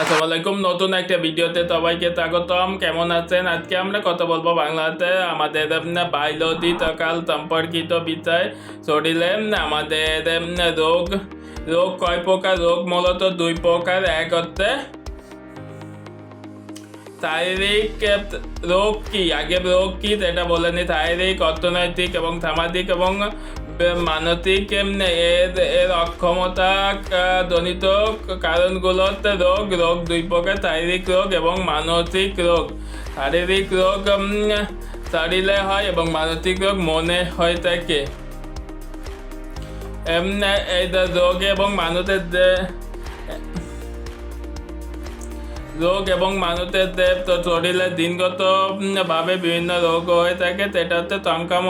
আসসালামু আলাইকুম নতুন একটা ভিডিওতে সবাইকে স্বাগতম। কেমন আছেন? আজকে আমরা কথা বলব বাংলাতে। আমাদের বাল্যতীতকাল সম্পর্কিত বিষয়। শরীরে আমাদের রোগ রোগ কয় প্রকার? রোগ মূলত দুই প্রকার। এক হচ্ছে শারীরিক রোগ কি? আগে রোগ কি? সেটা বলে নি। শারীরিক, অর্থনৈতিক এবং সামাজিক এবং মানসিক এর এর অক্ষমতা জনিত কারণগুলোতে রোগ রোগ দুই প্রকার, শারীরিক রোগ এবং মানসিক রোগ। শারীরিক রোগ শরীরে হয় এবং মানসিক রোগ মনে হয়ে থাকে। এমনি এই রোগ এবং মানুষের রোগ এবং মানুষের তো শরীরে দিনগত ভাবে বিভিন্ন রোগ হয়ে থাকে সেটা হচ্ছে সংক্রাম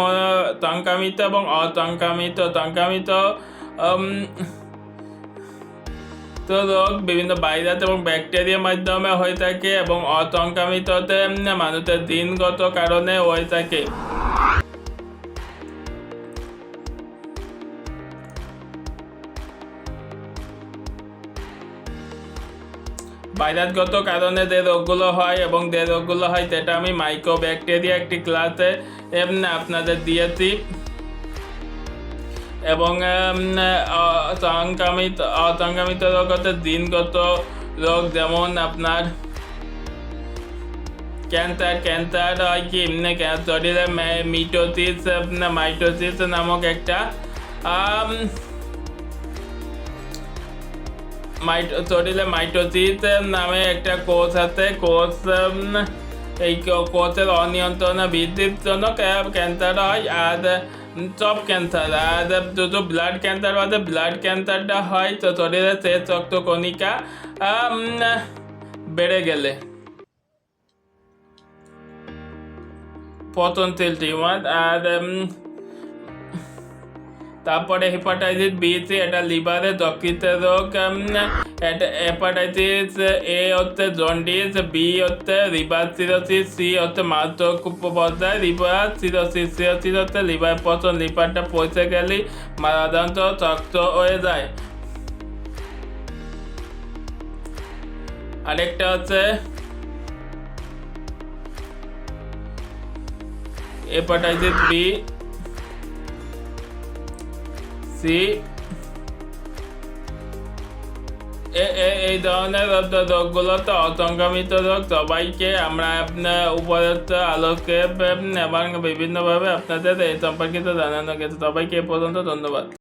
সংক্রামিত এবং অসংক্রামিত সংক্রামিত তো রোগ বিভিন্ন ভাইরাস এবং ব্যাকটেরিয়ার মাধ্যমে হয়ে থাকে এবং উম, মানুষের দিনগত কারণে হয়ে থাকে। ভাইরাসগত কারণে যে রোগগুলো হয় এবং যে রোগগুলো হয়, সেটা আমি মাইক্রো ব্যাকটেরিয়া একটি ক্লাসে আপনাদের দিয়েছি। এবং সংক্রামিত, অসংক্রামিত রোগ হচ্ছে দিনগত রোগ, যেমন আপনার ক্যান্সার। ক্যান্সার হয় কি? শরীরে মিটোসিস মাইটোসিস নামক একটা শরীরে মাইটোসিস নামে একটা কোষ আছে। কোষ এই কোষের অনিয়ন্ত্রণ বৃদ্ধির জন্য ক্যান্সার হয়, আর সব ক্যান্সার আর, শুধু ব্লাড ক্যান্সার বাদে ব্লাড ক্যান্সারটা হয়, তো শরীরে শেষ রক্ত কণিকা বেড়ে গেলে। পতনশীল টিউমার, আর তারপরে হেপাটাইটিস বি সি এটা লিভারে যকৃত রোগ হেপাটাইটিস এ হচ্ছে জন্ডিস বি হচ্ছে লিভার সিরোসিস সি হচ্ছে মারাত্মক লিভার সিরোসিস সিরোসিস হচ্ছে লিভার পচন লিভারটা পচে গেলে সাধারণত শক্ত হয়ে যায়। আরেকটা হচ্ছে হেপাটাইটিস বি এ- এই ধরনের রোগ- রোগগুলো তো অসংক্রামিত রোগ সবাইকে আমরা আপনার উপযুক্ত আলোকে এবং বিভিন্নভাবে আপনাদের এই সম্পর্কিত জানানো গেছে সবাইকে এ পর্যন্ত ধন্যবাদ।